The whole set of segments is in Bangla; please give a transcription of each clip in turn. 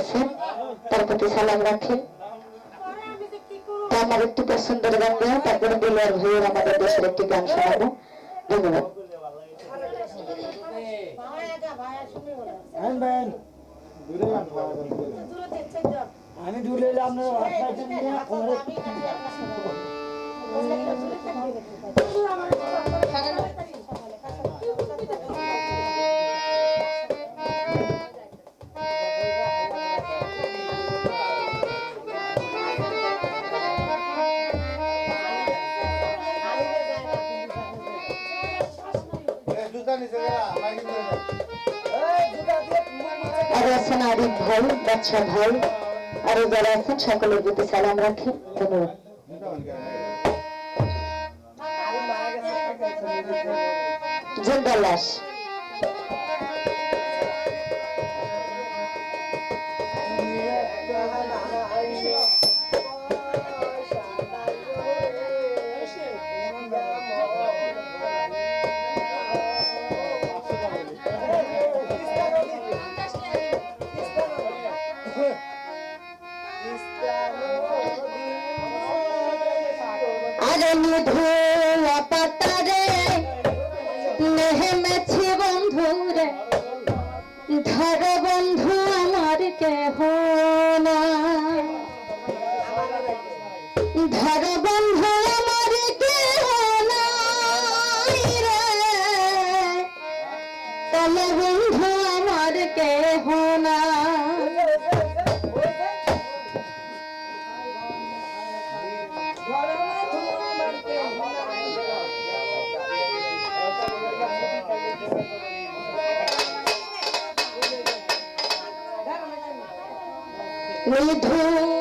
আছেন তার প্রতি সালাম রাখেন তো আমার একটু পছন্দের গান দেওয়া তারপরে দিলওয়ার ভাইয়ের আমাদের দেশের একটি গান শোনাবো। ধন্যবাদ। আমি দূরে এলে আপনার আছেন আরিফ ভাই বাচ্চা ভাই আরও যারা আছেন সকলের প্রতি সালাম রাখেন ধন্যবাদ। জিন্দা লাশ আরে নিধুয়া with whom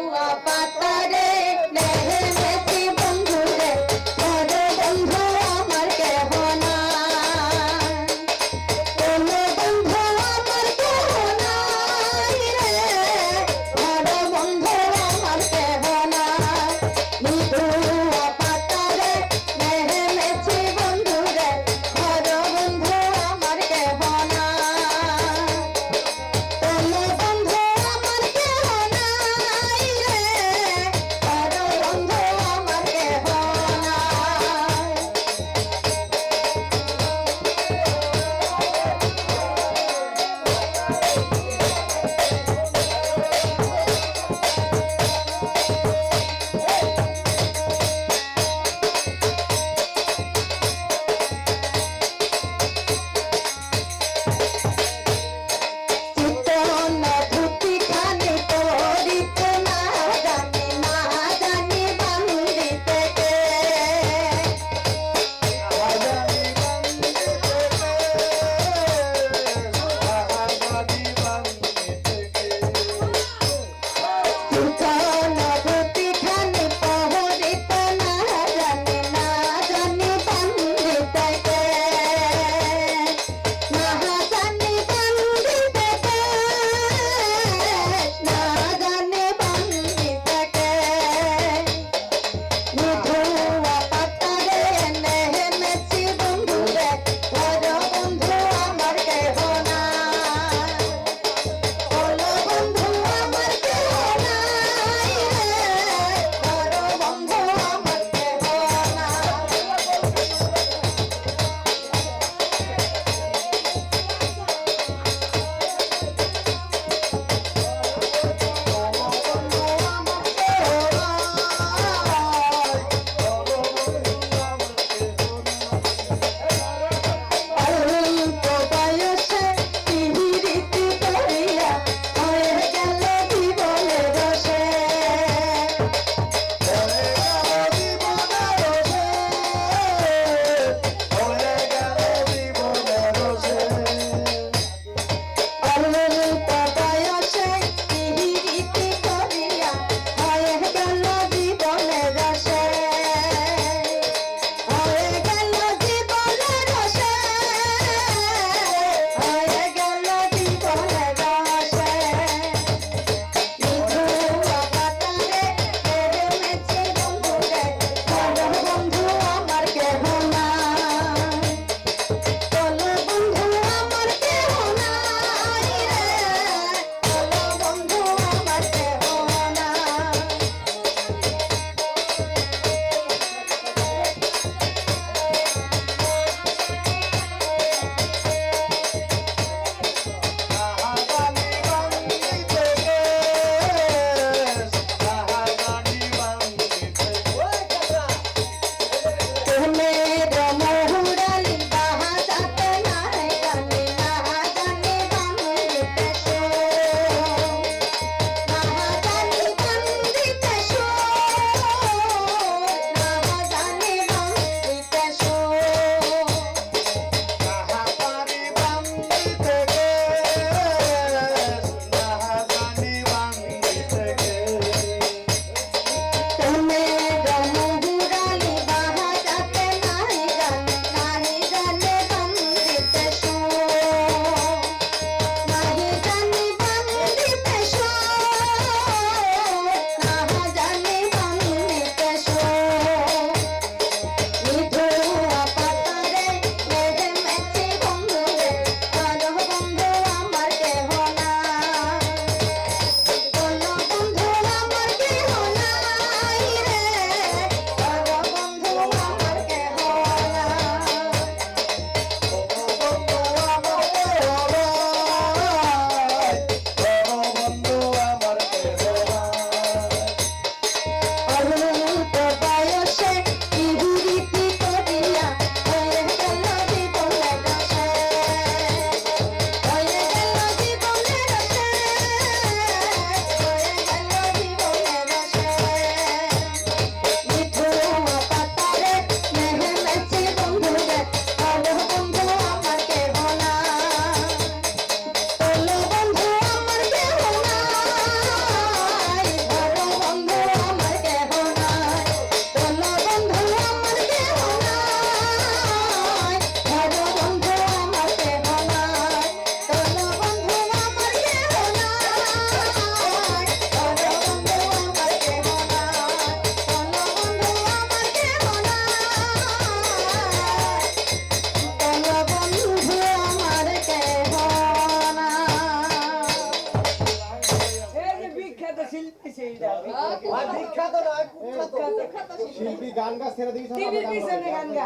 শিল্পী গান গা ছেড়ে দিয়েছে টিভির পিছনে গান গা।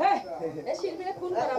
হ্যাঁ। শিল্পীরা খুন করা